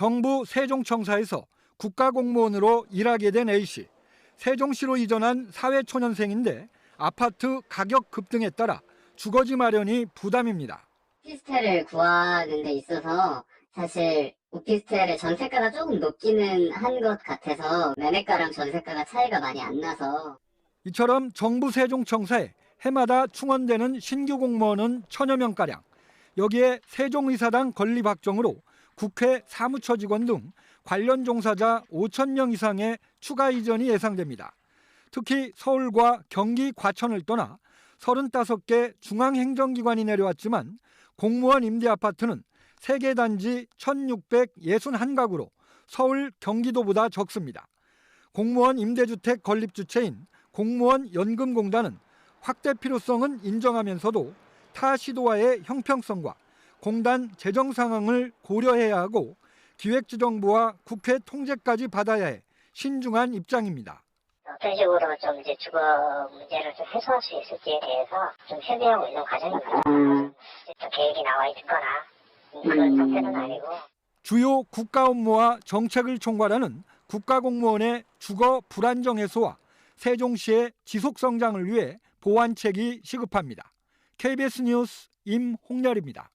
정부 세종청사에서 국가공무원으로 일하게 된 A씨. 세종시로 이전한 사회초년생인데 아파트 가격 급등에 따라 주거지 마련이 부담입니다. 오피스텔을 구하는 데 있어서 사실 오피스텔의 전세가가 조금 높기는 한 것 같아서 매매가랑 전세가가 차이가 많이 안 나서 이처럼 정부 세종청사에 해마다 충원되는 신규 공무원은 천여 명가량. 여기에 세종의사당 건립 확정으로 국회 사무처 직원 등 관련 종사자 5천 명 이상의 추가 이전이 예상됩니다. 특히 서울과 경기 과천을 떠나 35개 중앙행정기관이 내려왔지만 공무원 임대 아파트는 세개 단지 1,661가구로 서울, 경기도보다 적습니다. 공무원 임대주택 건립 주체인 공무원 연금공단은 확대 필요성은 인정하면서도 타 시도와의 형평성과 공단 재정 상황을 고려해야 하고 기획재정부와 국회 통제까지 받아야 해 신중한 입장입니다. 어떤 식으로 좀 이제 주거 문제를 좀 해소할 수 있을지에 대해서 좀 협의하고 있는 과정입니다. 또 계획이 나와 있거나 그런 상태는 아니고 주요 국가 업무와 정책을 총괄하는 국가공무원의 주거 불안정 해소와 세종시의 지속 성장을 위해 보완책이 시급합니다. KBS 뉴스 임홍렬입니다.